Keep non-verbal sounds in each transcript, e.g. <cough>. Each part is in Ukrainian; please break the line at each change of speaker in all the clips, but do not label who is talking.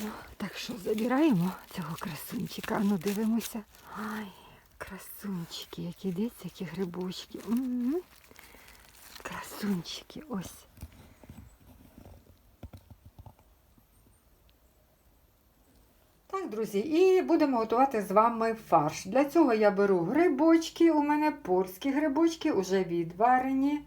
Ну, так що забираємо цього красунчика. Ну дивимося. Ай, красунчики, які дивіться, які грибочки. М-м. Красунчики, ось. Так, друзі, і будемо готувати з вами фарш. Для цього я беру грибочки, у мене польські грибочки, вже відварені.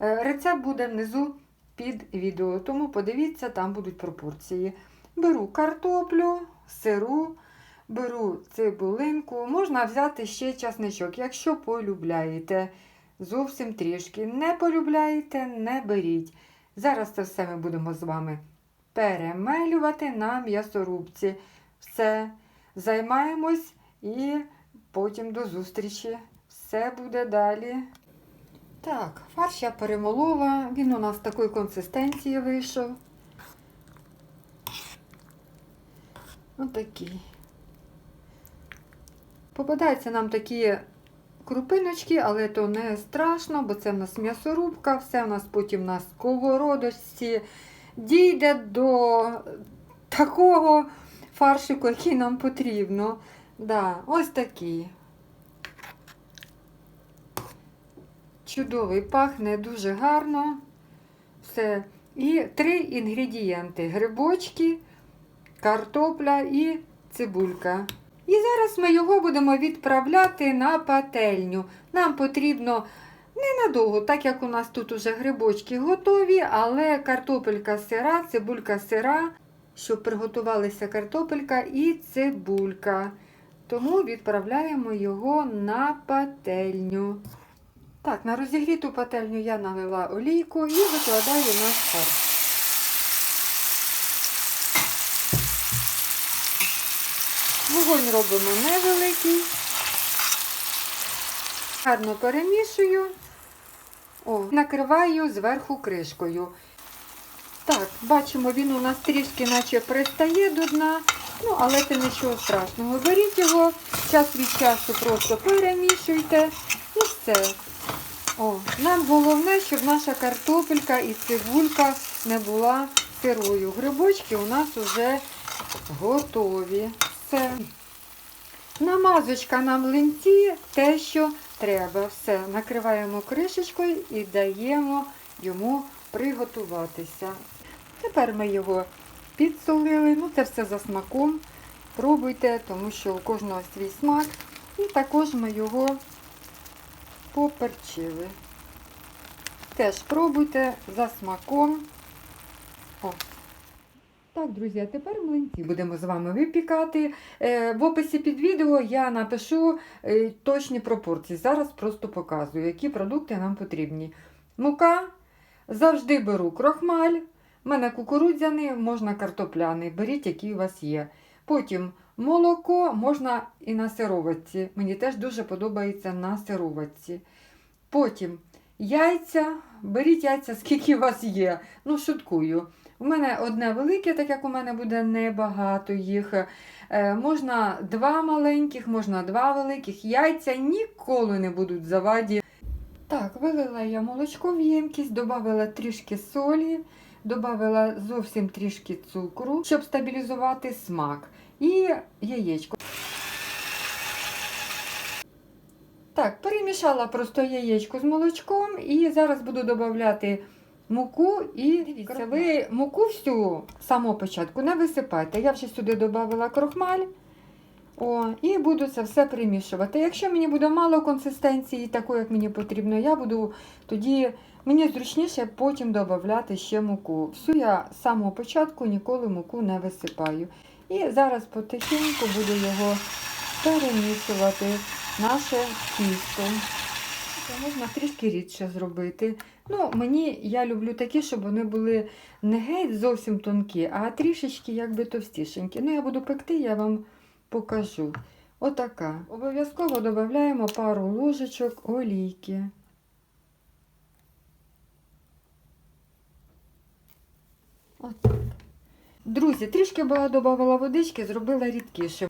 Е, Рецепт буде внизу під відео, тому подивіться, там будуть пропорції. Беру картоплю, сиру, беру цибулинку, можна взяти ще часничок, якщо полюбляєте. Зовсім трішки. Не полюбляєте, не беріть. Зараз це все ми будемо з вами перемелювати на м'ясорубці. Все, займаємось і потім до зустрічі. Все буде далі. Так, фарш я перемолола, він у нас такої консистенції вийшов. Отакий. Попадаються нам такі крупиночки, але то не страшно, бо це в нас м'ясорубка, все в нас потім на сковородочці дійде до такого фаршику, який нам потрібно. Да, ось такий. Чудовий, пахне дуже гарно. Все. І три інгредієнти: грибочки, картопля і цибулька. І зараз ми його будемо відправляти на пательню. Нам потрібно ненадовго, так як у нас тут уже грибочки готові, але картопелька сира, цибулька сира, щоб приготувалися картопелька і цибулька. Тому відправляємо його на пательню. Так, на розігріту пательню я налила олійку і викладаю наш фарш. Вогонь робимо невеликий. Гарно перемішую. О, накриваю зверху кришкою. Так, бачимо, він у нас трішки наче пристає до дна. Ну, але це нічого страшного. Беріть його, час від часу просто перемішуйте і все. О, нам головне, щоб наша картопелька і цибулька не була сирою. Грибочки у нас вже готові. Все. Намазочка на млинці те, що треба. Все, накриваємо кришечкою і даємо йому приготуватися. Тепер ми його підсолили, ну це все за смаком. Пробуйте, тому що у кожного свій смак. І також ми його поперчили. Теж пробуйте за смаком. О. Так, друзі, а тепер млинці будемо з вами випікати. Е, В описі під відео я напишу е, точні пропорції. Зараз просто показую, які продукти нам потрібні. Мука. Завжди беру крохмаль. У мене кукурудзяний, можна картопляний. Беріть, який у вас є. Потім молоко можна і на сироватці. Мені теж дуже подобається на сироватці. Потім яйця. Беріть яйця, <laughs> скільки у вас є. Ну, шуткую. У мене одне велике, так як у мене буде небагато їх. Е, можна два маленьких, можна два великих. Яйця ніколи не будуть заваді. Так, вилила я молочко в ємкість, додала трішки солі, додала зовсім трішки цукру, щоб стабілізувати смак. І яєчко. Так, перемішала просто яєчко з молочком і зараз буду додавати муку і дивіться, ви муку всю з самого початку не висипайте. Я вже сюди додала крохмаль. О, і буду це все примішувати. Якщо мені буде мало консистенції, такої, як мені потрібно, я буду тоді мені зручніше потім додати ще муку. Всю я з самого початку ніколи муку не висипаю. І зараз потихеньку буду його перемішувати наше тісто. Це можна трішки рідше зробити. Ну, мені я люблю такі, щоб вони були не геть зовсім тонкі, а трішечки якби товстішенькі. Ну, я буду пекти, я вам покажу. Отака. Обов'язково додаємо пару ложечок олійки. Отак. Друзі, трішки була додавала водички, зробила рідкіше.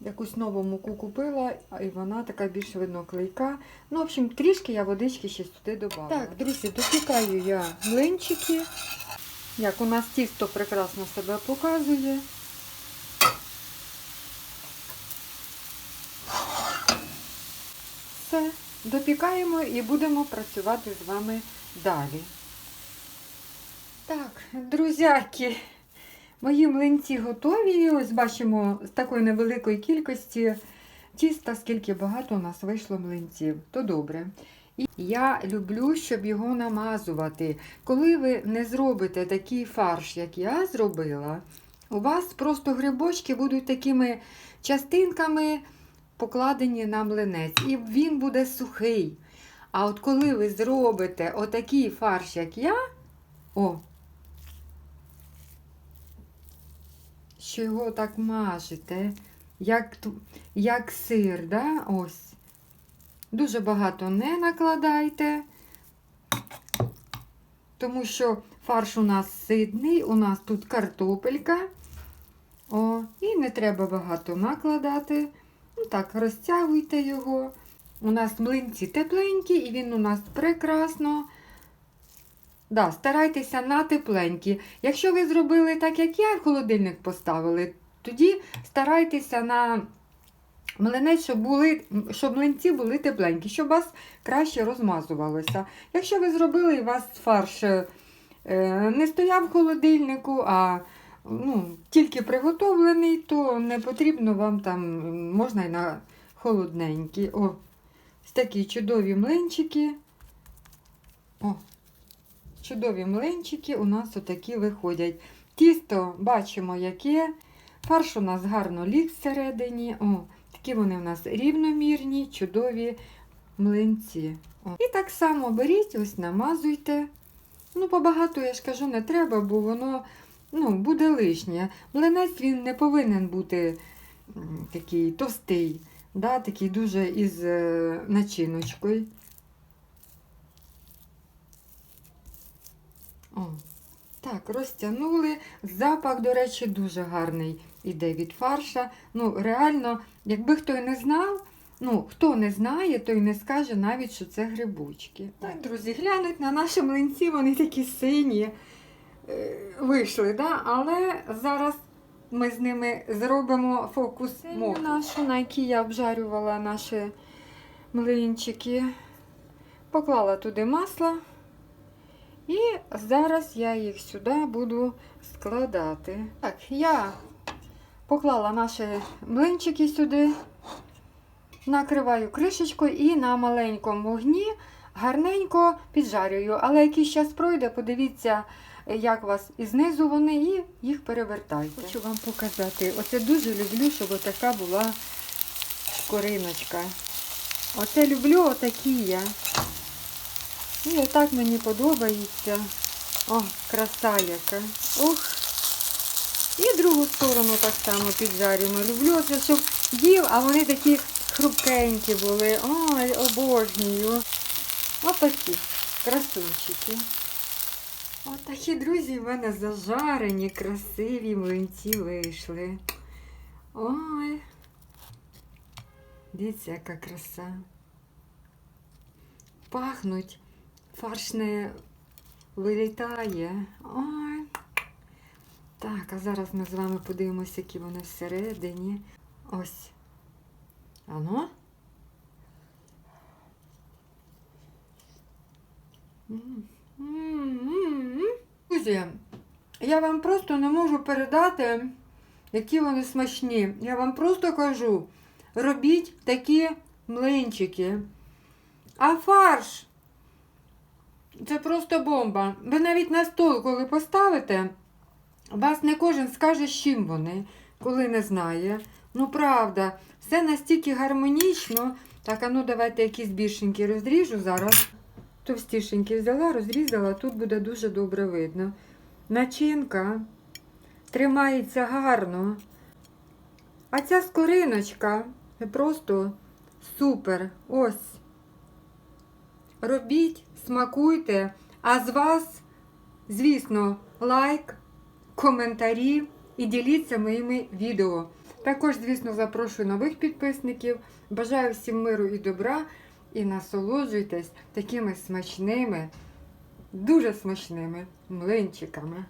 Якусь нову муку купила, і вона така більш видно клейка. Ну, в общем, трішки я водички ще сюди додала. Так, друзі, допікаю я млинчики. Як у нас тісто прекрасно себе показує. Все, допікаємо і будемо працювати з вами далі. Так, друзяки, мої млинці готові. Ось бачимо з такої невеликої кількості тіста, скільки багато у нас вийшло млинців. То добре. І я люблю, щоб його намазувати. Коли ви не зробите такий фарш, як я зробила, у вас просто грибочки будуть такими частинками покладені на млинець. І він буде сухий. А от коли ви зробите отакий фарш, як я, о, що його так мажете, як, як сир, да? ось. Дуже багато не накладайте, тому що фарш у нас сидний, у нас тут картопелька. О, і не треба багато накладати. Ну так, розтягуйте його. У нас млинці тепленькі, і він у нас прекрасно. Да, старайтеся на тепленькі. Якщо ви зробили так, як я, в холодильник поставили, тоді старайтеся на млинець, щоб, були, щоб млинці були тепленькі, щоб вас краще розмазувалося. Якщо ви зробили і вас фарш е, не стояв в холодильнику, а ну, тільки приготовлений, то не потрібно вам там, можна і на холодненький. О, такі чудові млинчики. О, чудові млинчики у нас отакі виходять. Тісто бачимо, яке. Фарш у нас гарно ліг всередині. О, такі вони у нас рівномірні, чудові млинці. О. І так само беріть, ось намазуйте. Ну, побагато, я ж кажу, не треба, бо воно ну, буде лишнє. Млинець він не повинен бути такий товстий, да, такий дуже із е, начиночкою. О, так, розтягнули. Запах, до речі, дуже гарний іде від фарша. Ну, реально, якби хто і не знав, ну, хто не знає, той не скаже навіть, що це грибочки. Так, друзі, глянуть на наші млинці, вони такі сині е, вийшли, да? але зараз ми з ними зробимо фокус моку нашу, на якій я обжарювала наші млинчики. Поклала туди масло. І зараз я їх сюди буду складати. Так, я поклала наші млинчики сюди, накриваю кришечкою і на маленькому вогні гарненько піджарюю. Але якийсь час пройде, подивіться, як вас і знизу вони, і їх перевертайте. Хочу вам показати. Оце дуже люблю, щоб отака була шкориночка. Оце люблю, отакі я. І отак мені подобається. О, краса яка. Ох. І другу сторону так само піджарюємо. Люблю це, щоб їв, а вони такі хрупкенькі були. Ой, обожнюю. Отакі красунчики. Отакі, друзі, в мене зажарені, красиві млинці вийшли. Ой. Дивіться, яка краса. Пахнуть фарш не вилітає. Ой. Так, а зараз ми з вами подивимося, які вони всередині. Ось. Ано? Друзі, я вам просто не можу передати, які вони смачні. Я вам просто кажу, робіть такі млинчики. А фарш це просто бомба. Ви навіть на стол, коли поставите, вас не кожен скаже, з чим вони, коли не знає. Ну, правда, все настільки гармонічно. Так, а ну давайте якісь більшенькі розріжу зараз. Товстішенькі взяла, розрізала, тут буде дуже добре видно. Начинка тримається гарно. А ця скориночка просто супер. Ось. Робіть, смакуйте. А з вас, звісно, лайк, коментарі і діліться моїми відео. Також, звісно, запрошую нових підписників. Бажаю всім миру і добра. І насолоджуйтесь такими смачними, дуже смачними млинчиками.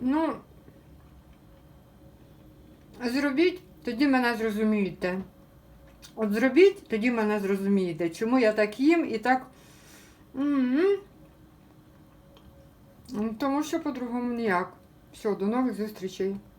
Ну, зробіть, тоді мене зрозумієте. От зробіть, тоді мене зрозумієте, чому я так їм і так. Ну, Тому що по-другому ніяк. Все, до нових зустрічей.